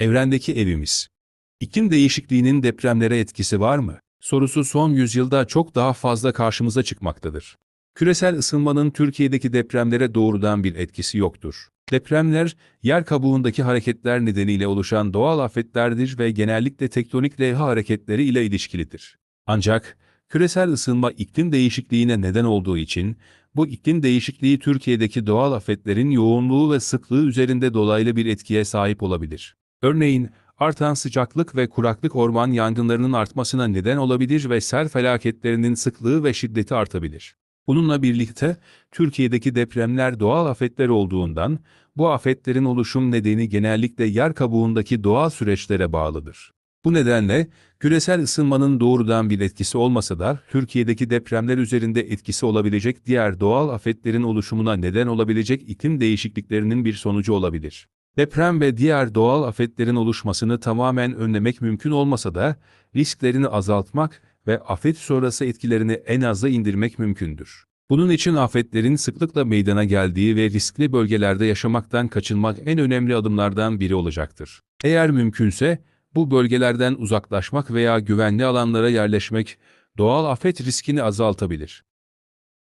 Evrendeki evimiz. İklim değişikliğinin depremlere etkisi var mı? Sorusu son yüzyılda çok daha fazla karşımıza çıkmaktadır. Küresel ısınmanın Türkiye'deki depremlere doğrudan bir etkisi yoktur. Depremler, yer kabuğundaki hareketler nedeniyle oluşan doğal afetlerdir ve genellikle tektonik levha hareketleri ile ilişkilidir. Ancak, küresel ısınma iklim değişikliğine neden olduğu için, bu iklim değişikliği Türkiye'deki doğal afetlerin yoğunluğu ve sıklığı üzerinde dolaylı bir etkiye sahip olabilir. Örneğin, artan sıcaklık ve kuraklık orman yangınlarının artmasına neden olabilir ve sel felaketlerinin sıklığı ve şiddeti artabilir. Bununla birlikte, Türkiye'deki depremler doğal afetler olduğundan, bu afetlerin oluşum nedeni genellikle yer kabuğundaki doğal süreçlere bağlıdır. Bu nedenle, küresel ısınmanın doğrudan bir etkisi olmasa da, Türkiye'deki depremler üzerinde etkisi olabilecek diğer doğal afetlerin oluşumuna neden olabilecek iklim değişikliklerinin bir sonucu olabilir. Deprem ve diğer doğal afetlerin oluşmasını tamamen önlemek mümkün olmasa da, risklerini azaltmak ve afet sonrası etkilerini en aza indirmek mümkündür. Bunun için afetlerin sıklıkla meydana geldiği ve riskli bölgelerde yaşamaktan kaçınmak en önemli adımlardan biri olacaktır. Eğer mümkünse, bu bölgelerden uzaklaşmak veya güvenli alanlara yerleşmek, doğal afet riskini azaltabilir.